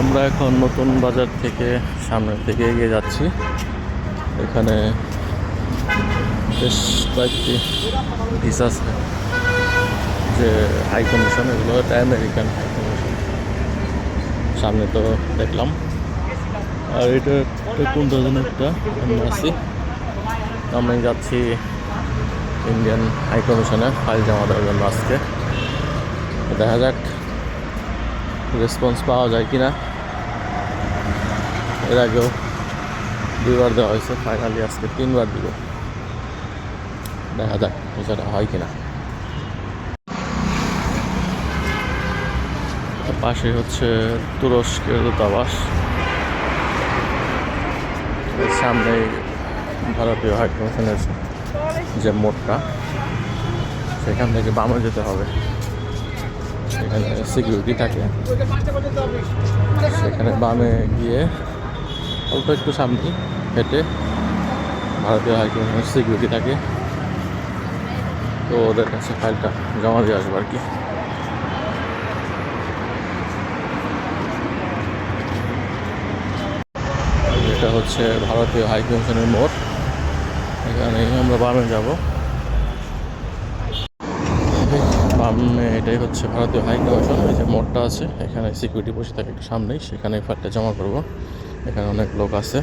আমরা এখন নতুন বাজার থেকে সামনের থেকে এগিয়ে যাচ্ছি। এখানে বেশ কয়েকটি ভিসা আছে যে হাই কমিশন এগুলো এটা আমেরিকান হাই কমিশন সামনে তো দেখলাম। আর এটা একটা কোন ধরনের একটা আমরা আছি। আমি যাচ্ছি ইন্ডিয়ান হাই কমিশনে ফাইল জমা দেওয়ার জন্য আজকে। দেখা যাক। রেসপন্স পাওয়া যায় কি না এর আগেও দুইবার দেওয়া হয়েছে ফাইনালি আজকে তিনবার দিব। দেখা যাক বিষয়টা হয় কিনা। পাশে হচ্ছে তুরস্কের দূতাবাস। এর সামনেই ভারতীয় হাই কমিশনের যে মোড়টা সেখান থেকে বামে যেতে হবে। সেখানে সিকিউরিটি থাকে। সেখানে বামে গিয়ে অল্প একটু সামনে হেঁটে ভারতীয় হাই কমিশনের সিকিউরিটি থাকে। তো ওদের কাছে ফাইলটা জমা দিয়ে আসব আর কি। এটা হচ্ছে ভারতীয় হাই কমিশনের মোড়। এখানে আমরা বামে যাব। বামে এটাই হচ্ছে ভারতীয় হাই কমিশন এই যে মোড়টা আছে, এখানে সিকিউরিটি বসে থাকে একটু সামনেই, সেখানে ফাইলটা জমা করব। এখানে অনেক লোক আছে।